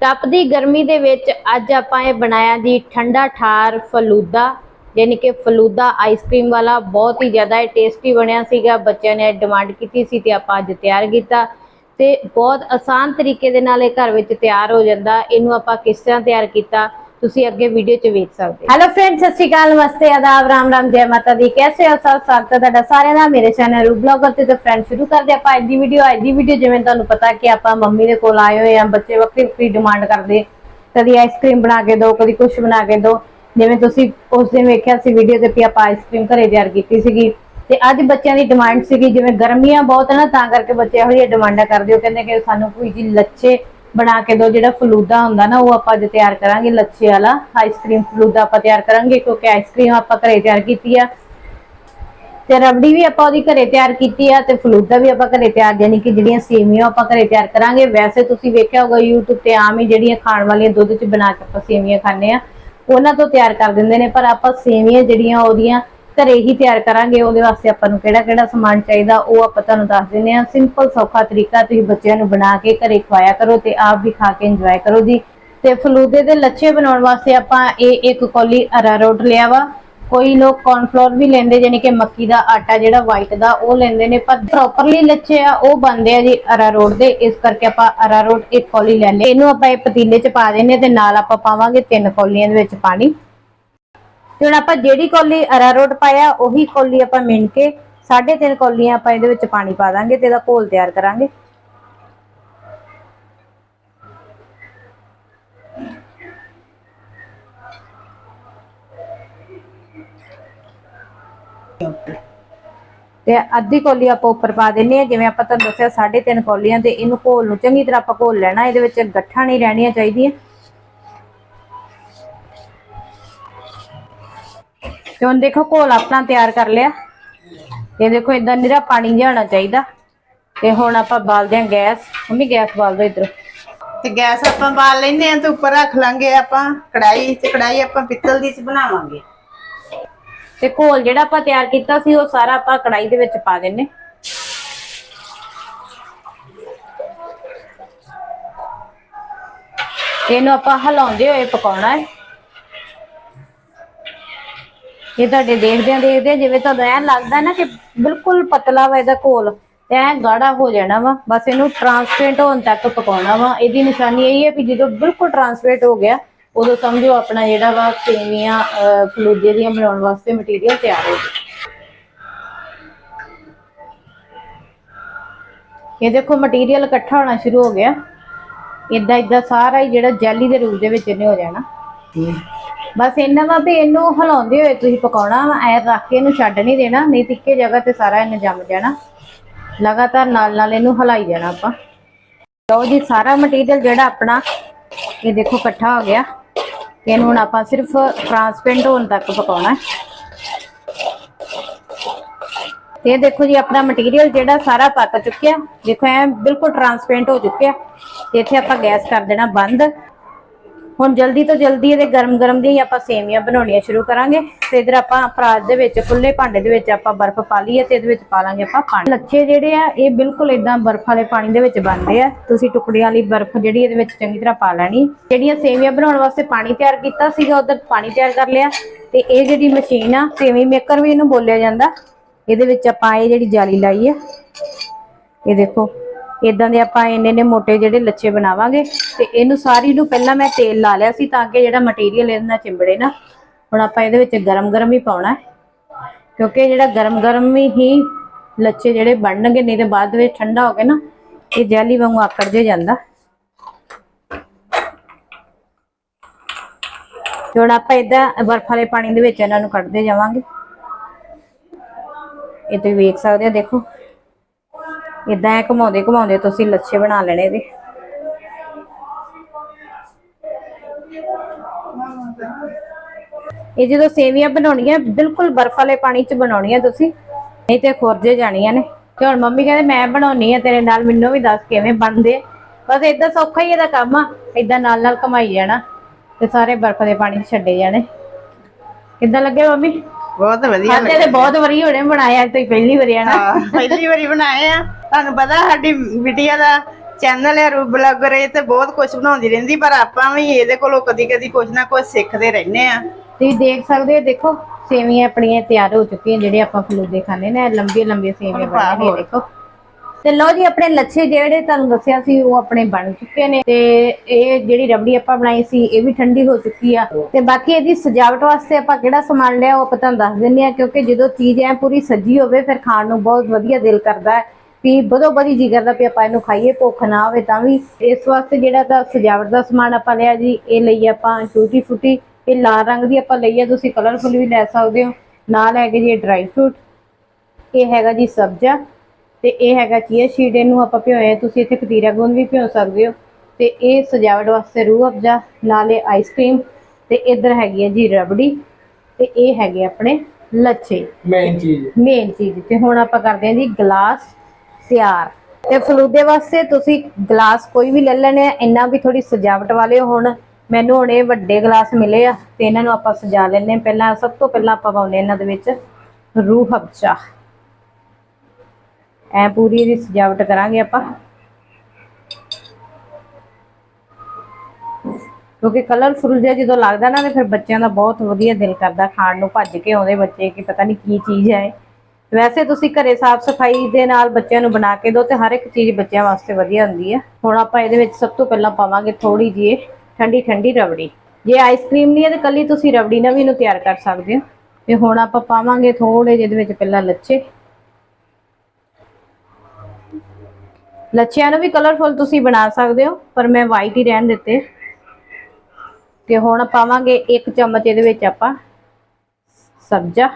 ਤਪਦੀ ਗਰਮੀ ਦੇ ਵਿੱਚ ਅੱਜ ਆਪਾਂ ਇਹ ਬਣਾਇਆ ਜੀ ਠੰਡਾ ਠਾਰ ਫਲੂਦਾ ਯਾਨੀ ਕਿ ਫਲੂਦਾ ਆਈਸਕ੍ਰੀਮ ਵਾਲਾ, ਬਹੁਤ ਹੀ ਜ਼ਿਆਦਾ ਟੇਸਟੀ ਬਣਿਆ ਸੀਗਾ, ਬੱਚਿਆਂ ਨੇ ਡਿਮਾਂਡ ਕੀਤੀ ਸੀ ਤੇ ਆਪਾਂ ਅੱਜ ਤਿਆਰ ਕੀਤਾ ਤੇ ਬਹੁਤ ਆਸਾਨ ਤਰੀਕੇ ਦੇ ਨਾਲ ਇਹ ਘਰ ਵਿੱਚ ਤਿਆਰ ਹੋ ਜਾਂਦਾ, ਇਹਨੂੰ ਆਪਾਂ ਕਿਸ ਤਰ੍ਹਾਂ ਤਿਆਰ ਕੀਤਾ ਤੁਸੀਂ ਅੱਗੇ ਵੀਡੀਓ 'ਚ ਵੇਖ ਸਕਦੇ ਹੋ। ਹੈਲੋ ਫਰੈਂਡਸ ਸਤਿ ਸ਼੍ਰੀ ਅਕਾਲ। ਨਮਸਤੇ ਆਦਾਬ, ਰਾਮ ਰਾਮ, ਜੈ ਮਾਤਾ ਦੀ। ਕੈਸੇ ਹੋ? ਸਭ ਸਵਾਗਤ ਹੈ ਤੁਹਾਡਾ ਸਾਰਿਆਂ ਦਾ। ਮੇਰੇ ਚੈਨਲ ਬਲੌਗਰ ਤੇ ਫਰੈਂਡ ਸ਼ੁਰੂ ਕਰਦੇ ਆਪਾਂ ਅੱਜ ਦੀ ਵੀਡੀਓ ਅੱਜ ਦੀ ਵੀਡੀਓ ਜਿਵੇਂ ਤੁਹਾਨੂੰ ਪਤਾ ਕਿ ਆਪਾਂ ਮੰਮੀ ਦੇ ਕੋਲ ਆਏ ਹੋਏ ਆ ਬੱਚੇ ਵੱਖਰੀ ਵੱਖਰੀ ਡਿਮਾਂਡ ਕਰਦੇ। ਕਦੀ ਆਈਸਕ੍ਰੀਮ ਬਣਾ ਕੇ ਦਿਓ ਕਦੀ ਕੁਝ ਬਣਾ ਕੇ ਦਿਓ ਜਿਵੇਂ ਤੁਸੀਂ ਉਸ ਦਿਨ ਵੇਖਿਆ ਸੀ ਵੀਡੀਓ ਤੇ ਵੀ ਆਪਾਂ ਆਈਸਕ੍ਰੀਮ ਘਰੇ ਤਿਆਰ ਕੀਤੀ ਸੀਗੀ। ਤੇ ਅੱਜ ਬੱਚਿਆਂ ਦੀ ਡਿਮਾਂਡ ਸੀਗੀ। ਜਿਵੇਂ ਗਰਮੀਆਂ ਬਹੁਤ ਹੈ ਨਾ, ਤਾਂ ਕਰਕੇ ਬੱਚੇ ਇਹੋ ਜਿਹੀਆਂ ਡਿਮਾਂਡਾਂ ਕਰਦੇ ਹੋ। ਕਹਿੰਦੇ ਕਿ ਸਾਨੂੰ ਕੋਈ ਜੀ ਲੱਛੇ ਬਣਾ ਕੇ ਦਿਓ ਜਿਹੜਾ ਫਲੂਦਾ ਹੁੰਦਾ ਨਾ, ਉਹ ਆਪਾਂ ਅੱਜ ਤਿਆਰ ਕਰਾਂਗੇ, ਲੱਛੇ ਵਾਲਾ ਆਈਸਕ੍ਰੀਮ ਫਲੂਦਾ ਆਪਾਂ ਤਿਆਰ ਕਰਾਂਗੇ, ਕਿਉਂਕਿ ਆਈਸਕ੍ਰੀਮ ਆਪਾਂ ਘਰੇ ਤਿਆਰ ਕੀਤੀ ਆ। ਤੇ ਰਬੜੀ ਵੀ ਆਪਾਂ ਉਹਦੀ ਘਰੇ ਤਿਆਰ ਕੀਤੀ ਆ, ਤੇ ਫਲੂਦਾ ਵੀ ਆਪਾਂ ਘਰੇ ਤਿਆਰ ਯਾਨੀ ਕਿ ਜਿਹੜੀਆਂ ਸੇਵੀਆਂ ਆਪਾਂ ਘਰੇ ਤਿਆਰ ਕਰਾਂਗੇ। ਵੈਸੇ ਤੁਸੀਂ ਵੇਖਿਆ ਹੋਗਾ YouTube ਤੇ ਆਮ ਹੀ ਜਿਹੜੀਆਂ ਖਾਣ ਵਾਲੀਆਂ ਦੁੱਧ 'ਚ ਬਣਾ ਕੇ ਆਪਾਂ ਸੇਵੀਆਂ ਖਾਂਦੇ ਆ, ਉਹਨਾਂ ਤੋਂ ਤਿਆਰ ਕਰ ਦਿੰਦੇ ਨੇ, ਪਰ ਆਪਾਂ ਸੇਵੀਆਂ ਜਿਹੜੀਆਂ ਉਹਦੀਆਂ ਘਰੇ ਹੀ ਤਿਆਰ ਕਰਾਂਗੇ, ਉਹਦੇ ਵਾਸਤੇ ਆਪਾਂ ਨੂੰ ਕਿਹੜਾ ਕਿਹੜਾ ਸਮਾਨ ਚਾਹੀਦਾ, ਉਹ ਆਪਾਂ ਤੁਹਾਨੂੰ ਦੱਸ ਦਿੰਦੇ ਆ ਸਿੰਪਲ ਸੌਖਾ ਤਰੀਕਾ ਤੁਸੀਂ ਬੱਚਿਆਂ ਨੂੰ ਬਣਾ ਕੇ ਘਰੇ ਖਵਾਇਆ ਕਰੋ ਤੇ ਆਪ ਵੀ ਖਾ ਕੇ ਇੰਜੋਏ ਕਰੋ ਜੀ। ਤੇ ਫਲੂਦੇ ਦੇ ਲੱਛੇ ਬਣਾਉਣ ਵਾਸਤੇ ਆਪਾਂ ਇਹ ਇੱਕ ਕੌਲੀ ਅਰਾਰੋਟ ਲਿਆ ਵਾ। ਕੋਈ ਲੋਕ ਕੌਰਨਫਲੋਰ ਵੀ ਲੈਂਦੇ ਜਾਨੀ ਕਿ ਮੱਕੀ ਦਾ ਆਟਾ ਜਿਹੜਾ ਵਾਈਟ ਦਾ, ਉਹ ਲੈਂਦੇ ਨੇ, ਪਰ ਪ੍ਰੋਪਰਲੀ ਲੱਛੇ ਆ, ਉਹ ਬਣਦੇ ਆ ਜੀ ਅਰਾਰੋਟ ਦੇ। ਇਸ ਕਰਕੇ ਆਪਾਂ ਅਰਾਰੋਟ ਇੱਕ ਕੌਲੀ ਲੈ ਲਏ। ਇਹਨੂੰ ਆਪਾਂ ਇਹ ਪਤੀਲੇ 'ਚ ਪਾ ਦੇਣੇ ਤੇ ਨਾਲ ਆਪਾਂ ਪਾਵਾਂਗੇ ਤਿੰਨ ਕੌਲੀਆਂ ਦੇ ਵਿੱਚ ਪਾਣੀ। ਤੇ ਹੁਣ ਆਪਾਂ ਜਿਹੜੀ ਕੌਲੀ ਅਰਾਰੋਟ ਪਾਇਆ, ਉਹੀ ਕੌਲੀ ਆਪਾਂ ਮਿਣ ਕੇ ਸਾਢੇ ਤਿੰਨ ਕੌਲੀਆਂ ਆਪਾਂ ਇਹਦੇ ਵਿੱਚ ਪਾਣੀ ਪਾ ਦਾਂਗੇ ਤੇ ਇਹਦਾ ਘੋਲ ਤਿਆਰ ਕਰਾਂਗੇ। ਤੇ ਅੱਧੀ ਕੌਲੀ ਆਪਾਂ ਉੱਪਰ ਪਾ ਦਿੰਨੇ ਆ ਜਿਵੇਂ ਆਪਾਂ ਤੁਹਾਨੂੰ ਦੱਸਿਆ ਸਾਢੇ ਤਿੰਨ ਕੌਲੀਆਂ ਤੇ ਇਹਨੂੰ ਘੋਲ ਨੂੰ ਚੰਗੀ ਤਰ੍ਹਾਂ ਆਪਾਂ ਘੋਲ ਲੈਣਾ, ਇਹਦੇ ਵਿੱਚ ਗੱਠਾਂ ਨਹੀਂ ਰਹਿਣੀਆਂ ਚਾਹੀਦੀਆਂ। ਤੇ ਹੁਣ ਦੇਖੋ ਘੋਲ ਆਪਣਾ ਤਿਆਰ ਕਰ ਲਿਆ। ਇਹ ਦੇਖੋ ਇਦਾਂ ਨਿਰਾ ਪਾਣੀ ਜਿਹਾ ਹੋਣਾ ਚਾਹੀਦਾ। ਤੇ ਹੁਣ ਆਪਾਂ ਬਾਲਦੇ ਹਾਂ ਗੈਸ। ਮੰਮੀ ਗੈਸ ਬਾਲ ਦੋ ਇਧਰ। ਤੇ ਗੈਸ ਆਪਾਂ ਬਾਲ ਲੈਂਦੇ ਆ ਤੇ ਉੱਪਰ ਰੱਖ ਲਾਂਗੇ ਆਪਾਂ। ਕੜਾਈ ਤੇ ਕੜਾਈ ਆਪਾਂ ਪਿੱਤਲ ਦੀ ਚ ਬਣਾਵਾਂਗੇ। ਤੇ ਘੋਲ ਜਿਹੜਾ ਆਪਾਂ ਤਿਆਰ ਕੀਤਾ ਸੀ ਉਹ ਸਾਰਾ ਆਪਾਂ ਕੜਾਈ ਦੇ ਵਿੱਚ ਪਾ ਦਿੰਨੇ ਇਹਨੂੰ ਆਪਾਂ ਹਿਲਾਉਂਦੇ ਹੋਏ ਪਕਾਉਣਾ ਹੈ। ਇਹ ਤੁਹਾਡੇ ਦੇਖਦਿਆਂ ਦੇਖਦਿਆਂ ਜਿਵੇਂ ਤੁਹਾਨੂੰ ਐਂ ਲੱਗਦਾ ਨਾ ਕਿ ਬਿਲਕੁਲ ਪਤਲਾ ਵਾ ਇਹਦਾ ਘੋਲ ਤੇ ਗਾੜਾ ਹੋ ਜਾਣਾ ਵਾ। ਬਸ ਇਹਨੂੰ ਟਰਾਂਸਪੇਰੈਂਟ ਹੋਣ ਤੱਕ ਪਕਾਉਣਾ ਵਾ। ਇਹਦੀ ਨਿਸ਼ਾਨੀ ਇਹ ਹੈ ਕਿ ਜਦੋਂ ਬਿਲਕੁਲ ਟਰਾਂਸਪੇਰੈਂਟ ਹੋ ਗਿਆ ਉਦੋਂ ਸਮਝੋ ਆਪਣਾ ਜਿਹੜਾ ਵਾ ਸੇਵੀਆਂ ਅਹ, ਦੀਆਂ ਬਣਾਉਣ ਵਾਸਤੇ ਮਟੀਰੀਅਲ ਤਿਆਰ ਹੋ ਗਿਆ ਇਹ ਦੇਖੋ ਮਟੀਰੀਅਲ ਇਕੱਠਾ ਹੋਣਾ ਸ਼ੁਰੂ ਹੋ ਗਿਆ। ਇਦਾਂ ਇਦਾਂ ਸਾਰਾ ਹੀ ਜਿਹੜਾ ਜੈਲੀ ਦੇ ਰੂਪ ਦੇ ਵਿੱਚ ਇਹਨੇ ਹੋ ਜਾਣਾ। ਬਸ ਇਹਨਾਂ ਵਾ ਵੀ ਇਹਨੂੰ ਹਿਲਾਉਂਦੇ ਹੋਏ ਤੁਸੀਂ ਪਕਾਉਣਾ ਵਾ, ਐ ਰੱਖ ਕੇ ਇਹਨੂੰ ਛੱਡ ਨਹੀਂ ਦੇਣਾ, ਨਹੀਂ ਤੇ ਜਗ੍ਹਾ ਤੇ ਸਾਰਾ ਇਹਨੇ ਜੰਮ ਜਾਣਾ। ਲਗਾਤਾਰ ਨਾਲ ਨਾਲ ਇਹਨੂੰ ਹਿਲਾਈ ਜਾਣਾ ਆਪਾਂ। ਲਓ ਜੀ, ਸਾਰਾ ਮਟੀਰੀਅਲ ਜਿਹੜਾ ਆਪਣਾ, ਇਹ ਦੇਖੋ ਇਕੱਠਾ ਹੋ ਗਿਆ। ਇਹਨੂੰ ਹੁਣ ਆਪਾਂ ਸਿਰਫ ਟਰਾਂਸਪੇਰੈਂਟ ਹੋਣ ਤੱਕ ਪਕਾਉਣਾ। ਤੇ ਦੇਖੋ ਜੀ, ਆਪਣਾ ਮਟੀਰੀਅਲ ਜਿਹੜਾ ਸਾਰਾ ਪੱਕ ਚੁੱਕਿਆ। ਦੇਖੋ, ਐ ਬਿਲਕੁਲ ਟਰਾਂਸਪੇਰੈਂਟ ਹੋ ਚੁੱਕਿਆ। ਤੇ ਇੱਥੇ ਆਪਾਂ ਗੈਸ ਕਰ ਦੇਣਾ ਬੰਦ। ਹੁਣ ਜਲਦੀ ਤੋਂ ਜਲਦੀ ਇਹਦੇ ਗਰਮ-ਗਰਮ ਦੀਆਂ ਆਪਾਂ ਸੇਵੀਆਂ ਬਣਾਉਣੀਆਂ ਸ਼ੁਰੂ ਕਰਾਂਗੇ ਤੇ ਇਧਰ ਆਪਾਂ ਪਰਾਤ ਦੇ ਵਿੱਚ ਖੁੱਲੇ ਭਾਂਡੇ ਦੇ ਵਿੱਚ ਆਪਾਂ ਬਰਫ਼ ਪਾ ਲਈਏ ਤੇ ਇਹਦੇ ਵਿੱਚ ਪਾ ਲਾਂਗੇ ਆਪਾਂ ਪਾਣੀ। ਲੱਛੇ ਜਿਹੜੇ ਆ, ਇਹ ਬਿਲਕੁਲ ਇਦਾਂ ਬਰਫ਼ ਵਾਲੇ ਪਾਣੀ ਦੇ ਵਿੱਚ ਬਣਦੇ ਆ। ਤੁਸੀਂ ਟੁਕੜੀਆਂ ਵਾਲੀ ਬਰਫ਼ ਜਿਹੜੀ ਇਹਦੇ ਵਿੱਚ ਚੰਗੀ ਤਰ੍ਹਾਂ ਪਾ ਲੈਣੀ। ਜਿਹੜੀਆਂ ਸੇਵੀਆਂ ਬਣਾਉਣ ਵਾਸਤੇ ਪਾਣੀ ਤਿਆਰ ਕੀਤਾ ਸੀਗਾ, ਉਧਰ ਪਾਣੀ ਤਿਆਰ ਕਰ ਲਿਆ। ਤੇ ਇਹ ਜਿਹੜੀ ਮਸ਼ੀਨ ਆ, ਸੇਵੀ ਮੇਕਰ ਵੀ ਇਹਨੂੰ ਬੋਲਿਆ ਜਾਂਦਾ। ਇਹਦੇ ਵਿੱਚ ਆਪਾਂ ਇਹ ਜਿਹੜੀ ਜਾਲੀ ਲਾਈ ਆ, ਇਹ ਦੇਖੋ। ਇਦਾਂ ਦੇ ਆਪਾਂ ਇੰਨੇ ਨੇ ਮੋਟੇ ਜਿਹੜੇ ਲੱਛੇ ਬਣਾਵਾਂਗੇ ਤੇ ਇਹਨੂੰ ਸਾਰੀ ਨੂੰ ਪਹਿਲਾਂ ਮੈਂ ਤੇਲ ਲਾ ਲਿਆ ਸੀ ਤਾਂ ਕਿ ਜਿਹੜਾ ਮਟੀਰੀਅਲ ਇਹਦੇ ਨਾਲ ਚਿੰਬੜੇ ਨਾ, ਹੁਣ ਆਪਾਂ ਇਹਦੇ ਵਿੱਚ ਗਰਮ-ਗਰਮ ਹੀ ਪਾਉਣਾ ਹੈ। ਕਿਉਂਕਿ ਜਿਹੜਾ ਗਰਮ-ਗਰਮ ਹੀ ਲੱਛੇ ਜਿਹੜੇ ਬਣਨਗੇ, ਨਹੀਂ ਤੇ ਬਾਅਦ ਵਿੱਚ ਠੰਡਾ ਹੋ ਕੇ ਨਾ, ਇਹ ਜੈਲੀ ਵਾਂਗੂ ਆਕੜ ਜੇ ਜਾਂਦਾ। ਤੇ ਹੁਣ ਆਪਾਂ ਇਦਾਂ ਬਰਫ ਵਾਲੇ ਪਾਣੀ ਦੇ ਵਿੱਚ ਇਹਨਾਂ ਨੂੰ ਕੱਢਦੇ ਜਾਵਾਂਗੇ। ਇਹ ਤੁਸੀਂ ਵੇਖ ਸਕਦੇ ਹੋ, ਦੇਖੋ। ਇਦਾਂ ਘਮਾਉਂਦੇ ਘਮਾਉਂਦੇ ਤੁਸੀਂ ਲੱਛੇ ਬਣਾ ਲੈਣੇ ਇਹਦੇ। ਇਹ ਜਦੋਂ ਸੇਵੀਆਂ ਬਣਾਉਣੀਆਂ ਬਿਲਕੁਲ ਬਰਫ਼ ਵਾਲੇ ਪਾਣੀ 'ਚ ਬਣਾਉਣੀਆਂ ਤੁਸੀਂ ਨਹੀਂ ਤੇ ਖੁਰਜੇ ਜਾਣੀਆਂ ਨੇ। ਤੇ ਹੁਣ ਮੰਮੀ ਕਹਿੰਦੇ ਮੈਂ ਬਣਾਉਣੀ ਆ ਤੇਰੇ ਨਾਲ ਮੈਨੂੰ ਵੀ ਦੱਸ ਕਿਵੇਂ ਬਣਦੇ। ਬਸ ਇਦਾਂ ਸੌਖਾ ਹੀ ਇਹਦਾ ਕੰਮ ਆ ਇਦਾਂ ਨਾਲ ਨਾਲ ਕਮਾਈ ਜਾਣਾ ਤੇ ਸਾਰੇ ਬਰਫ਼ ਦੇ ਪਾਣੀ 'ਚ ਛੱਡੇ ਜਾਣੇ। ਕਿੱਦਾਂ ਲੱਗੇ ਮੰਮੀ? ਬਹੁਤ ਵਧੀਆ ਖਾਦੇ ਤੇ ਬਹੁਤ ਵਾਰੀ ਹੋਣੇ ਬਣਾਇਆ ਤੁਸੀਂ ਪਹਿਲੀ ਵਾਰੀ ਆਣਾ ਪਹਿਲੀ ਵਾਰੀ ਬਣਾਏ ਆ। ਤੁਹਾਨੂੰ ਪਤਾ ਸਾਡੀ ਬਿਟੀਆ ਦਾ ਚੈਨਲ ਹੈ ਰੂ ਬਲੌਗਰ ਇਹ ਤੇ ਬਹੁਤ ਕੁਝ ਬਣਾਉਂਦੀ ਰਹਿੰਦੀ ਪਰ ਆਪਾਂ ਵੀ ਇਹਦੇ ਕੋਲੋਂ ਕਦੀ ਕਦੀ ਕੁਝ ਨਾ ਕੁਝ ਸਿੱਖਦੇ ਰਹਿੰਦੇ ਆ। ਤੁਸੀਂ ਦੇਖ ਸਕਦੇ ਹੋ ਦੇਖੋ ਸੇਵੀਆਂ ਆਪਣੀਆਂ ਤਿਆਰ ਹੋ ਚੁੱਕੀਆਂ ਜਿਹੜੇ ਆਪਾਂ ਫਲੂਦੇ ਖਾਂਦੇ ਨੇ ਲੰਬੀਆਂ ਲੰਬੀਆਂ ਸੇਵੀਆਂ ਬਣੀਆਂ। ਦੇਖੋ। ਤੇ ਲਓ ਜੀ ਆਪਣੇ ਲੱਛੇ ਜਿਹੜੇ ਤੁਹਾਨੂੰ ਦੱਸਿਆ ਸੀ ਉਹ ਆਪਣੇ ਬਣ ਚੁੱਕੇ ਨੇ ਤੇ ਇਹ ਜਿਹੜੀ ਰਬੜੀ ਆਪਾਂ ਬਣਾਈ ਸੀ ਇਹ ਵੀ ਠੰਡੀ ਹੋ ਚੁੱਕੀ ਆ। ਤੇ ਬਾਕੀ ਇਹਦੀ ਸਜਾਵਟ ਵਾਸਤੇ ਆਪਾਂ ਕਿਹੜਾ ਸਮਾਨ ਲਿਆ ਉਹ ਤੁਹਾਨੂੰ ਦੱਸ ਦਿੰਦੇ ਆ ਕਿਉਂਕਿ ਜਦੋਂ ਚੀਜ਼ ਐ ਪੂਰੀ ਸਜੀ ਹੋਵੇ ਫਿਰ ਖਾਣ ਨੂੰ ਬਹੁਤ ਵਧੀਆ ਦਿਲ ਕਰਦਾ ਹੈ। ਵੀ ਬਦੋ ਬਦੀ ਜੀ ਕਰਦਾ ਵੀ ਆਪਾਂ ਇਹਨੂੰ ਖਾਈਏ ਭੁੱਖ ਨਾ ਹੋਵੇ ਤਾਂ ਵੀ। ਇਸ ਵਾਸਤੇ ਜਿਹੜਾ ਤਾਂ ਸਜਾਵਟ ਦਾ ਸਮਾਨ ਆਪਾਂ ਲਿਆ ਜੀ ਇਹ ਲਈ ਆਪਾਂ ਟੂਟੀ ਫੁੱਟੀ ਇਹ ਲਾਲ ਰੰਗ ਦੀ ਆਪਾਂ ਲਈ ਆ ਤੁਸੀਂ ਕਲਰਫੁਲ ਵੀ ਲੈ ਸਕਦੇ ਹੋ। ਨਾਲ ਹੈਗੇ ਜੀ ਡਰਾਈ ਫਰੂਟ ਇਹ ਹੈਗਾ ਜੀ ਸਬਜ਼ਾ ਤੇ ਇਹ ਹੈਗਾ ਚੀਆ ਸ਼ੀਡ ਇਹਨੂੰ ਆਪਾਂ ਭਿਓਏ ਤੁਸੀਂ ਇੱਥੇ ਕਤੀਰਾ ਗੂੰਦ ਵੀ ਭਿਓ ਸਕਦੇ ਹੋ। ਤੇ ਇਹ ਸਜਾਵਟ ਵਾਸਤੇ ਰੂਹ ਅਫਜ਼ਾ ਨਾਲੇ ਆਈਸਕ੍ਰੀਮ ਤੇ ਇੱਧਰ ਹੈਗੀ ਹੈ ਜੀ ਰਬੜੀ ਤੇ ਇਹ ਹੈਗੇ ਆਪਣੇ ਲੱਛੇ। ਮੇਨ ਚੀਜ਼। ਮੇਨ ਚੀਜ਼ ਤੇ ਹੁਣ ਆਪਾਂ ਕਰਦੇ ਹਾਂ ਜੀ ਗਲਾਸ। ਤਿਆਰ। ਤੇ ਫਲੂਦੇ ਵਾਸਤੇ ਤੁਸੀਂ ਗਲਾਸ ਕੋਈ ਵੀ ਲੈ ਲੈਣੇ ਆ, ਇੰਨਾ ਵੀ ਥੋੜੀ ਸਜਾਵਟ ਵਾਲੇ ਹੋਣ। ਮੈਨੂੰ ਹੁਣ ਇਹ ਵੱਡੇ ਗਲਾਸ ਮਿਲੇ ਆ, ਤੇ ਇਹਨਾਂ ਨੂੰ ਆਪਾਂ ਸਜਾ ਲੈਣੇ ਆ ਪਹਿਲਾਂ ਸਭ ਤੋਂ ਪਹਿਲਾਂ ਆਪਾਂ ਪਾਉਨੇ ਇਹਨਾਂ ਦੇ ਵਿੱਚ ਰੂਹ ਅਫਜ਼ਾ ਐ ਪੂਰੀ ਦੀ ਸਜਾਵਟ ਕਰਾਂਗੇ ਆਪਾਂ। ਕਿਉਂਕਿ ਕਲਰਫੁਲ ਜਿਹਾ ਜਦੋਂ ਲੱਗਦਾ ਨਾ, ਤੇ ਫਿਰ ਬੱਚਿਆਂ ਦਾ ਬਹੁਤ ਵਧੀਆ ਦਿਲ ਕਰਦਾ ਖਾਣ ਨੂੰ। ਭੱਜ ਕੇ ਆਉਂਦੇ ਬੱਚੇ ਕਿ ਪਤਾ ਨਹੀਂ ਕੀ ਚੀਜ਼ ਹੈ ਵੈਸੇ ਤੁਸੀਂ ਘਰੇ ਸਾਫ਼ ਸਫ਼ਾਈ ਦੇ ਨਾਲ ਬੱਚਿਆਂ ਨੂੰ ਬਣਾ ਕੇ ਦਿਓ ਤੇ ਹਰ ਇੱਕ ਚੀਜ਼ ਬੱਚਿਆਂ ਵਾਸਤੇ ਵਧੀਆ ਹੁੰਦੀ ਹੈ। ਹੁਣ ਆਪਾਂ ਇਹਦੇ ਵਿੱਚ ਸਭ ਤੋਂ ਪਹਿਲਾਂ ਪਾਵਾਂਗੇ ਥੋੜੀ ਜਿਹੀ ਠੰਡੀ ਠੰਡੀ ਰਬੜੀ। ਜੇ ਆਈਸਕ੍ਰੀਮ ਨਹੀਂ ਹੈ ਤੇ ਕੱਲੀ ਤੁਸੀਂ ਰਬੜੀ ਨਾਲ ਵੀ ਇਹਨੂੰ ਤਿਆਰ ਕਰ ਸਕਦੇ ਹੋ। ਤੇ ਹੁਣ ਆਪਾਂ ਪਾਵਾਂਗੇ ਥੋੜੇ ਜਿਹੇ ਇਹਦੇ ਵਿੱਚ ਪਹਿਲਾਂ ਲੱਛੇ। ਲੱਛਿਆਂ ਨੂੰ ਵੀ ਕਲਰਫੁਲ ਤੁਸੀਂ ਬਣਾ ਸਕਦੇ ਹੋ, ਪਰ ਮੈਂ ਵਾਈਟ ਹੀ ਰਹਿਣ ਦਿੱਤੇ। ਤੇ ਹੁਣ ਪਾਵਾਂਗੇ ਇੱਕ ਚਮਚ ਇਹਦੇ ਵਿੱਚ ਆਪਾਂ ਸਬਜ਼ਾ।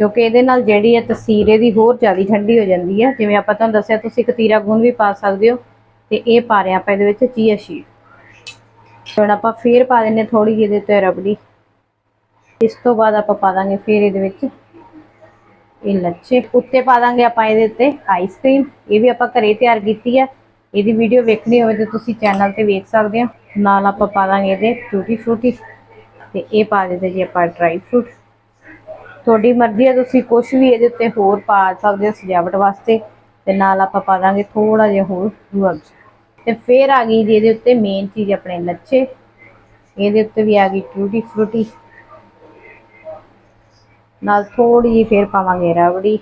ਕਿਉਂਕਿ ਇਹਦੇ ਨਾਲ ਜਿਹੜੀ ਹੈ ਤਸੀਰ ਇਹਦੀ ਹੋਰ ਜ਼ਿਆਦਾ ਠੰਡੀ ਹੋ ਜਾਂਦੀ ਹੈ ਜਿਵੇਂ ਆਪਾਂ ਤੁਹਾਨੂੰ ਦੱਸਿਆ, ਤੁਸੀਂ ਕਤੀਰਾ ਗੁੰਦ ਵੀ ਪਾ ਸਕਦੇ ਹੋ ਤੇ ਇਹ ਪਾ ਰਹੇ ਆਪਾਂ ਇਹਦੇ ਵਿੱਚ ਚੀਆ ਸ਼ੀਡ ਹੁਣ ਆਪਾਂ ਫੇਰ ਪਾ ਦਿੰਨੇ ਥੋੜੀ ਜਿਹੀ ਇਹਦੇ ਤੇ ਰਬੜੀ। ਇਸ ਤੋਂ ਬਾਅਦ ਆਪਾਂ ਪਾ ਦਾਂਗੇ ਫੇਰ ਇਹਦੇ ਵਿੱਚ ਇਹ ਲੱਛੇ। ਉੱਤੇ ਪਾ ਦਾਂਗੇ ਆਪਾਂ ਇਹਦੇ ਉੱਤੇ ਆਈਸਕ੍ਰੀਮ ਇਹ ਵੀ ਆਪਾਂ ਘਰੇ ਤਿਆਰ ਕੀਤੀ ਹੈ ਇਹਦੀ ਵੀਡੀਓ ਵੇਖਣੀ ਹੋਵੇ ਤਾਂ ਤੁਸੀਂ ਚੈਨਲ ਤੇ ਵੇਖ ਸਕਦੇ ਹੋ। ਨਾਲ ਆਪਾਂ ਪਾ ਦਾਂਗੇ ਇਹਦੇ ਟੂਟੀ ਫਰੂਟੀ ਤੇ ਇਹ ਪਾ ਦਿੱਤੇ ਜੀ ਆਪਾਂ ਡਰਾਈ ਫਰੂਟ ਤੁਹਾਡੀ ਮਰਜ਼ੀ ਹੈ ਤੁਸੀਂ ਕੁਝ ਵੀ ਇਹਦੇ ਉੱਤੇ ਹੋਰ ਪਾ ਸਕਦੇ ਹੋ ਸਜਾਵਟ ਵਾਸਤੇ। ਤੇ ਨਾਲ ਆਪਾਂ ਪਾ ਦਾਂਗੇ ਥੋੜਾ ਜਿਹਾ ਹੋਰ ਰੂਅਬ ਤੇ ਫੇਰ ਆ ਗਈ ਜੀ ਇਹਦੇ ਉੱਤੇ ਮੇਨ ਚੀਜ਼ ਆਪਣੇ ਲੱਛੇ। ਇਹਦੇ ਉੱਤੇ ਵੀ ਆ ਗਈ ਟੂਟੀ ਫਰੂਟੀ। ਨਾਲ ਥੋੜੀ ਜਿਹੀ ਫੇਰ ਪਾਵਾਂਗੇ ਰਬੜੀ।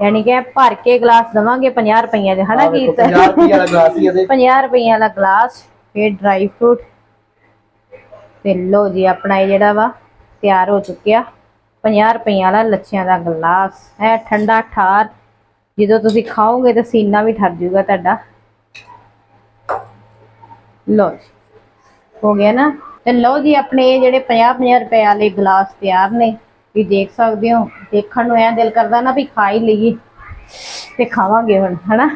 ਯਾਨੀ ਕਿ ਭਰ ਕੇ ਗਲਾਸ ਦਵਾਂਗੇ 50 ਰੁਪਈਆ ਦੇ ਹਨਾ ਕੀ 50 ਰੁਪਏ ਵਾਲਾ ਗਲਾਸ ਹੀ ਇਹਦੇ। 50 ਰੁਪਈਆ ਵਾਲਾ ਗਲਾਸ ਫਿਰ ਡਰਾਈ ਫਰੂਟ ਤੇ ਲੋ ਜੀ ਆਪਣਾ ਇਹ ਜਿਹੜਾ ਵਾ ਤਿਆਰ ਹੋ ਚੁੱਕਿਆ। 50 ਰੁਪਈਆ ਵਾਲਾ ਲੱਛਿਆਂ ਦਾ ਗਲਾਸ। ਹੈ ਠੰਡਾ ਠਾਰ। ਜਦੋਂ ਤੁਸੀਂ ਖਾਓਗੇ ਤਾਂ ਸੀਨਾ ਵੀ ਠਰ ਜਾਊਗਾ ਤੁਹਾਡਾ। ਲੋ ਹੋ ਗਿਆ ਨਾ? ਤੇ ਲਓ ਜੀ ਆਪਣੇ ਇਹ ਜਿਹੜੇ 50 50 ਰੁਪਏ ਵਾਲੇ ਗਲਾਸ ਤਿਆਰ ਨੇ। ਵੀ ਦੇਖ ਸਕਦੇ ਹੋ ਦੇਖਣ ਨੂੰ ਐ ਦਿਲ ਕਰਦਾ ਨਾ ਵੀ ਖਾ ਹੀ ਲਈਏ ਤੇ ਖਾਵਾਂਗੇ ਹੁਣ ਹਨਾ?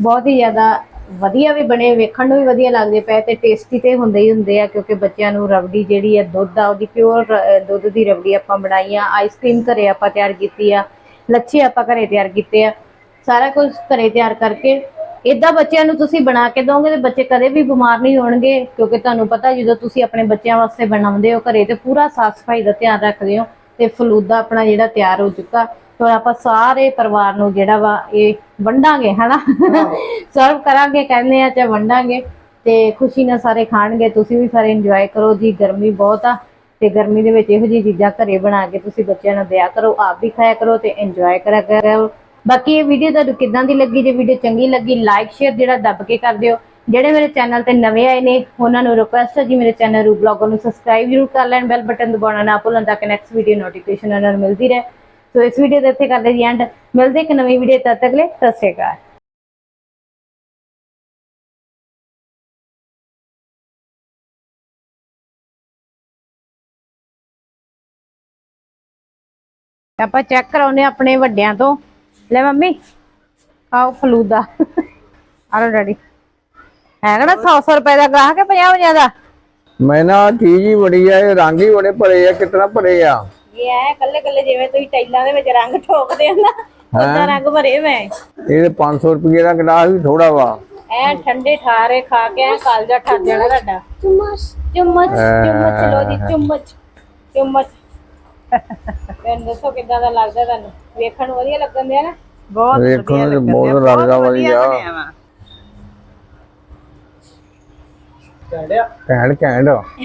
ਬਹੁਤ ਹੀ ਜ਼ਿਆਦਾ ਵਧੀਆ ਵੀ ਬਣੇ, ਵੇਖਣ ਨੂੰ ਵੀ ਵਧੀਆ ਲੱਗਦੇ ਪਏ ਤੇ ਟੇਸਟੀ ਤੇ ਹੁੰਦੇ ਹੀ ਹੁੰਦੇ ਆ, ਕਿਉਂਕਿ ਬੱਚਿਆਂ ਨੂੰ ਰਬੜੀ ਜਿਹੜੀ ਹੈ ਦੁੱਧ ਆ, ਉਹਦੀ ਪਿਓਰ ਦੁੱਧ ਦੀ ਰਬੜੀ ਆਪਾਂ ਬਣਾਈ ਆ ਆਈਸਕ੍ਰੀਮ ਘਰੇ ਆਪਾਂ ਤਿਆਰ ਕੀਤੀ ਆ, ਲੱਛੇ ਆਪਾਂ ਘਰੇ ਤਿਆਰ ਕੀਤੇ ਆ, ਸਾਰਾ ਕੁਝ ਘਰੇ ਤਿਆਰ ਕਰਕੇ। ਇਦਾਂ ਬੱਚਿਆਂ ਨੂੰ ਤੁਸੀਂ ਬਣਾ ਕੇ ਦੋਗੇ ਤੇ ਬੱਚੇ ਕਦੇ ਵੀ ਬਿਮਾਰ ਨਹੀਂ ਹੋਣਗੇ, ਕਿਉਂਕਿ ਤੁਹਾਨੂੰ ਪਤਾ ਜਦੋਂ ਤੁਸੀਂ ਆਪਣੇ ਬੱਚਿਆਂ ਵਾਸਤੇ ਬਣਾਉਂਦੇ ਹੋ, ਘਰੇ ਤੇ ਪੂਰਾ ਸਾਫ਼ ਸਫ਼ਾਈ ਦਾ ਧਿਆਨ ਰੱਖਦੇ ਹੋ ਤੇ ਫਲੂਦਾ ਆਪਣਾ ਜਿਹੜਾ ਤਿਆਰ ਹੋ ਚੁੱਕਾ। ਹੁਣ ਆਪਾਂ ਸਾਰੇ ਪਰਿਵਾਰ ਨੂੰ ਜਿਹੜਾ ਵਾ ਇਹ ਵੰਡਾਂਗੇ, ਹਨਾ? ਸਰਵ ਕਰਾਂਗੇ, ਕਹਿੰਦੇ ਆ ਤੇ ਵੰਡਾਂਗੇ ਤੇ ਖੁਸ਼ੀ ਨਾਲ ਸਾਰੇ ਖਾਣਗੇ, ਤੁਸੀਂ ਵੀ ਸਾਰੇ ਇੰਜੋਏ ਕਰੋ। ਜੀ, ਗਰਮੀ ਬਹੁਤ ਆ ਤੇ ਗਰਮੀ ਦੇ ਵਿੱਚ ਇਹੋ ਜਿਹੀ ਚੀਜ਼ਾਂ ਘਰੇ ਬਣਾ ਕੇ ਤੁਸੀਂ ਬੱਚਿਆਂ ਨੂੰ ਦਿਆ ਕਰੋ, ਆਪ ਵੀ ਖਾਇਆ ਕਰੋ ਤੇ ਇੰਜੋਏ ਕਰਿਆ ਕਰੋ। ਬਾਕੀ ਇਹ ਵੀਡੀਓ ਤੁਹਾਨੂੰ ਕਿੱਦਾਂ ਦੀ ਲੱਗੀ? ਜੇ ਵੀਡੀਓ ਚੰਗੀ ਲੱਗੀ ਲਾਈਕ ਸ਼ੇਅਰ ਜਿਹੜਾ ਦੱਬ ਕੇ ਕਰ ਦਿਓ। ਜਿਹੜੇ ਮੇਰੇ ਚੈਨਲ ਤੇ ਨਵੇਂ ਆਏ ਨੇ, ਉਹਨਾਂ ਨੂੰ ਰਿਕੁਐਸਟ ਹੈ ਜੀ ਮੇਰੇ ਚੈਨਲ ਰੂ ਬਲੌਗਰ ਨੂੰ ਸਬਸਕ੍ਰਾਈਬ ਜ਼ਰੂਰ ਕਰ ਲੈਣ ਬੈਲ ਬਟਨ ਦਬਾਉਣਾ ਨਾ ਭੁੱਲਣ ਤਾਂ ਕਿ ਨੈਕਸਟ ਵੀਡੀਓ ਨੋਟੀਫਿਕੇਸ਼ਨ ਉਹਨਾਂ ਨੂੰ ਮਿਲਦੀ ਰਹੇ। ਸੋ ਇਸ ਵੀਡੀਓ ਦੇ ਇੱਥੇ ਕਰਦੇ ਜੀ ਐਂਡ ਮਿਲਦੇ ਇੱਕ ਨਵੀਂ ਵੀਡੀਓ ਤਦ ਤੱਕ ਲਈ ਸਤਿ ਸ਼੍ਰੀ ਅਕਾਲ। ਆਪਾਂ ਚੈੱਕ ਕਰਾਉਨੇ ਆਪਣੇ ਵੱਡਿਆਂ ਤੋਂ। ਲੈ ਮੰਮੀ ਆਓ ਫਲੂਦਾ। ਆਲੋ ਡੈਡੀ। ਹੈਗਾ ਨਾ 100 ਰੁਪਏ ਦਾ ਗਾਹਕ ਹੈ 50 50 ਦਾ? ਮੈਂ ਨਾ ਚੀਜ਼ ਹੀ ਬੜੀ ਆ ਇਹ ਰੰਗ ਹੀ ਬੜੇ ਭਰੇ ਆ, ਕਿਤਨਾ ਭਰੇ ਆ। ਇਹ ਐ ਕੱਲੇ ਕੱਲੇ ਜਿਵੇਂ ਤੁਸੀਂ ਟਾਈਲਾਂ ਦੇ ਵਿੱਚ ਰੰਗ ਠੋਕਦੇ ਹੋ ਨਾ ਉਹਦਾ ਰੰਗ ਭਰੇ ਮੈਂ। ਇਹ 500 ਤੈਨੂੰ ਦੱਸੋ ਕਿੱਦਾਂ ਵਧੀਆ ਲੱਗਣ ਦਿਆ ਬਹੁਤ